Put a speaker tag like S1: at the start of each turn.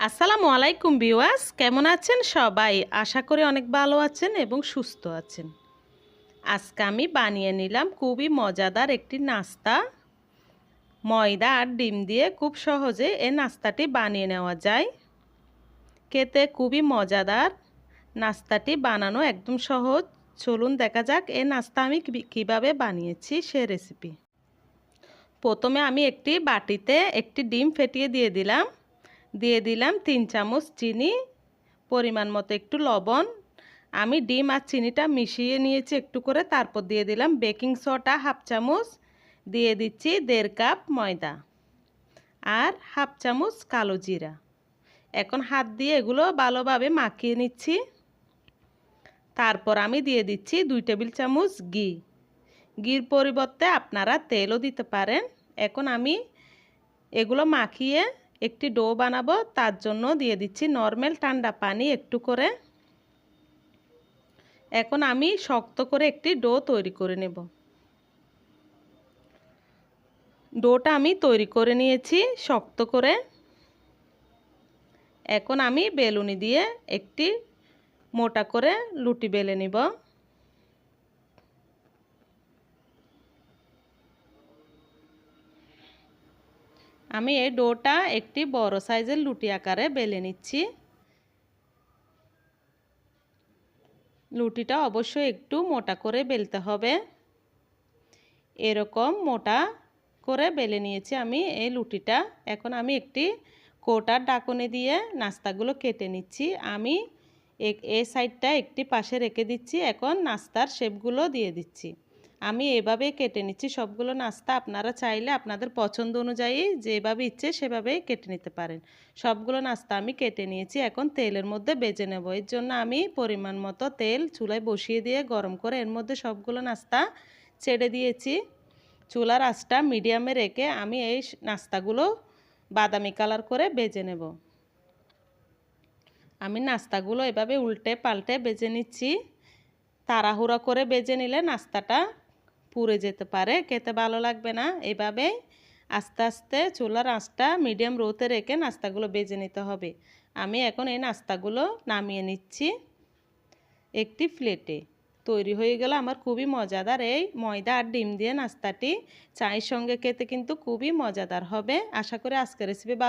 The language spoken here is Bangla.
S1: আসসালামু আলাইকুম বিওয়াস কেমন আছেন সবাই? আশা করি অনেক ভালো আছেন এবং সুস্থ আছেন। আজকে আমি বানিয়ে নিলাম খুবই মজাদার একটি নাস্তা। ময়দা আর ডিম দিয়ে খুব সহজে এই নাস্তাটি বানিয়ে নেওয়া যায়। খেতে খুবই মজাদার। নাস্তাটি বানানো একদম সহজ। চলুন দেখা যাক এই নাস্তা আমি কীভাবে বানিয়েছি সে রেসিপি প্রথমে আমি একটি বাটিতে একটি ডিম ফেটিয়ে দিয়ে দিলাম। দিয়ে দিলাম তিন চামচ চিনি, পরিমাণ মতো একটু লবণ। আমি ডিম আর চিনিটা মিশিয়ে নিয়েছি একটু করে, তারপর দিয়ে দিলাম বেকিং সোডা হাফ চামচ, দিয়ে দিচ্ছি দেড় কাপ ময়দা আর হাফ চামচ কালো জিরা। এখন হাত দিয়ে এগুলো ভালোভাবে মাখিয়ে নিচ্ছি। তারপর আমি দিয়ে দিচ্ছি দুই টেবিল চামচ ঘি। ঘির পরিবর্তে আপনারা তেলও দিতে পারেন। এখন আমি এগুলো মাখিয়ে একটি ডো বানাবো, তার জন্য দিয়ে দিচ্ছি নর্মাল ঠান্ডা পানি একটু করে। এখন আমি শক্ত করে একটি ডো তৈরি করে নেব। ডোটা আমি তৈরি করে নিয়েছি শক্ত করে। এখন আমি বেলুনি দিয়ে একটি মোটা করে লুটি বেলে নিব। আমি এই ডোটা একটি বড় সাইজের লুটি আকারে বেলে নিচ্ছি। লুটিটা অবশ্যই একটু মোটা করে বেলতে হবে। এরকম মোটা করে বেলে নিয়েছি আমি এই লুটিটা। এখন আমি একটি কোটার ডাকনে দিয়ে নাস্তাগুলো কেটে নিচ্ছি। আমি এই সাইডটা একটি পাশে রেখে দিচ্ছি। এখন নাস্তার শেপগুলো দিয়ে দিচ্ছি। আমি এভাবে কেটে নিচ্ছি। সবগুলো নাস্তা আপনারা চাইলে আপনাদের পছন্দ অনুযায়ী যেভাবে ইচ্ছে সেভাবে কেটে নিতে পারেন। সবগুলো নাস্তা আমি কেটে নিয়েছি, এখন তেলের মধ্যে বেজে নেব। এর জন্য আমি পরিমাণ মতো তেল চুলায় বসিয়ে দিয়ে গরম করে এর মধ্যে সবগুলো নাস্তা ছেড়ে দিয়েছি। চুলার আঁচটা মিডিয়ামে রেখে আমি এই নাস্তাগুলো বাদামি কালার করে বেজে নেব। আমি নাস্তাগুলো এভাবে উল্টে পাল্টে বেজে নিচ্ছি। তাড়াহুড়া করে বেজে নিলে নাস্তাটা পুড়ে যেতে পারে, খেতে ভালো লাগবে না। এভাবে আস্তে আস্তে চুলার আঁচটা মিডিয়াম রোতে রেখে নাস্তাগুলো বেজে নিতে হবে। আমি এখন এই নাস্তাগুলো নামিয়ে নিচ্ছি একটি প্লেটে। তৈরি হয়ে গেল আমার খুবই মজাদার এই ময়দা আর ডিম দিয়ে নাস্তাটি। চায়ের সঙ্গে খেতে কিন্তু খুবই মজাদার হবে। আশা করি আজকের রেসিপি